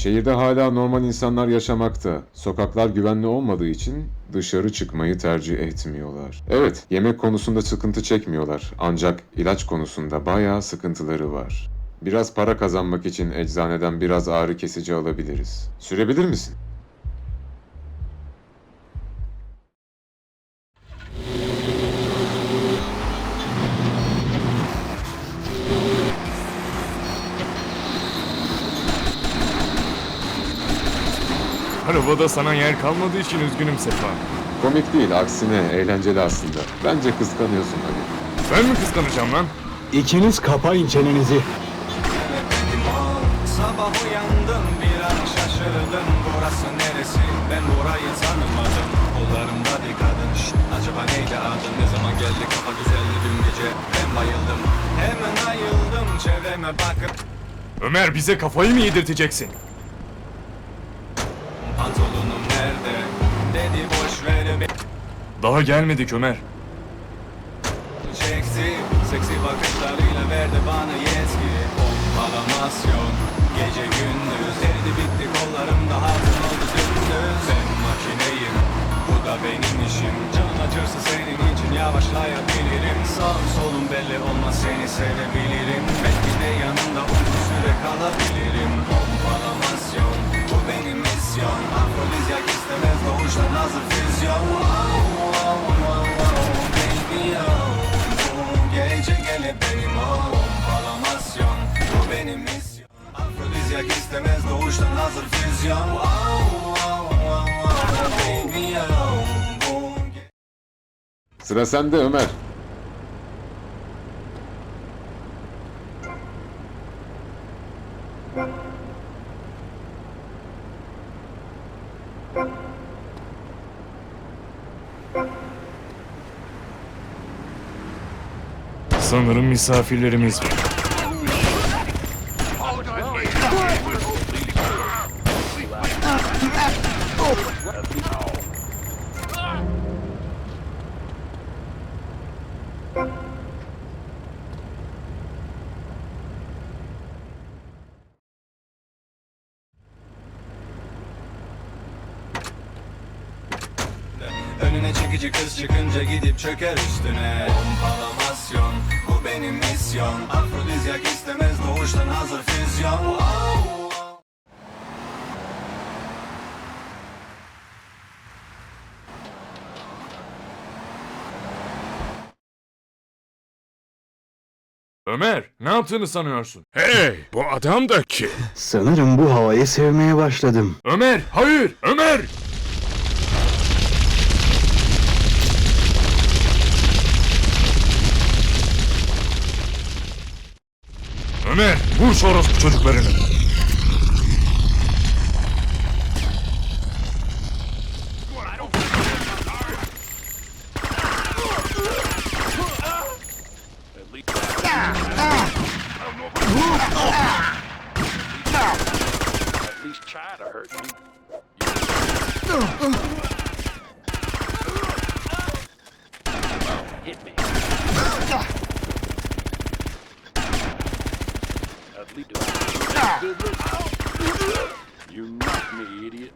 Şehirde hala normal insanlar yaşamakta. Sokaklar güvenli olmadığı için dışarı çıkmayı tercih etmiyorlar. Evet, yemek konusunda sıkıntı çekmiyorlar. Ancak ilaç konusunda bayağı sıkıntıları var. Biraz para kazanmak için eczaneden biraz ağrı kesici alabiliriz. Sürebilir misin? Arabada sana yer kalmadığı için üzgünüm Sefa. Komik değil, aksine eğlenceli aslında. Bence kıskanıyorsun Ali. Ben mi kıskanacağım lan? İkiniz kapayın çenenizi. Sabah uyandım bir an şaşırdım Burası neresi ben burayı tanımadım Kollarımda bir kadın Şşt, Acaba neydi adın ne zaman geldi kafa güzeldi dün gece Ben bayıldım hemen ayıldım çevreme bakıp Ömer bize kafayı mı yedirteceksin? Pantolonum nerede? Dedi boş ver Daha gelmedik Ömer. çekti Seksi bakışlarıyla verdi bana yetki. Pompalamasyon Gece gündüz. Eridi bitti kollarımda hazır oldu dümdüz. Ben makineyim bu da benim işim. Can acırsa senin için yavaşlayabilirim. Sağım solum belli olmaz seni sevebilirim. Belki de yanında baby, oh. Ge- Sıra sende Ömer. Sanırım misafirlerimiz var. Önüne çekici kız çıkınca gidip çöker üstüne Pompalamasyon bu benim misyon Afrodizyak istemez doğuştan hazır füzyon Wow. Ömer ne yaptığını sanıyorsun? Hey, bu adam da kim? Sanırım bu havayı sevmeye başladım. Ömer hayır Ömer! Ömer vur şu orospu çocuklarını. Hit me. definitely do. You knock me, idiot.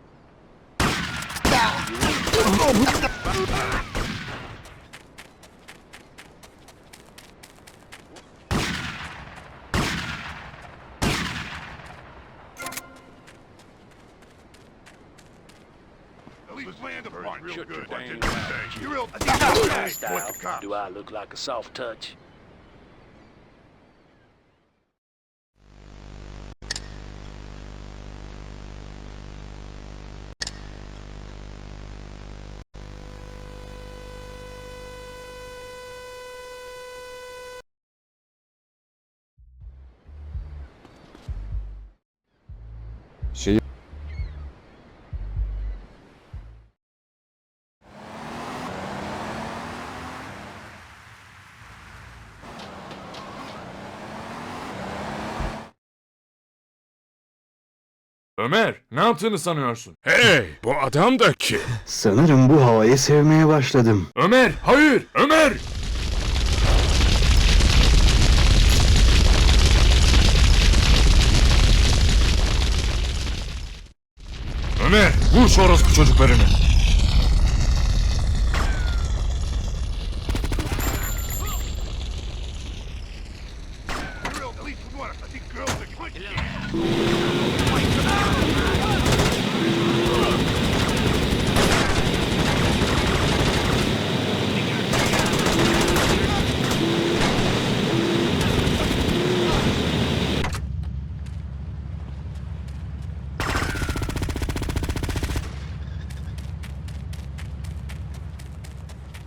Land real good. Your damn mouth, you. You're real. Do I look like a soft touch? Ömer ne yaptığını sanıyorsun? Hey, bu adam da kim? Sanırım bu havayı sevmeye başladım. Ömer hayır Ömer! Yeme! Vur şu orospu çocuklarını!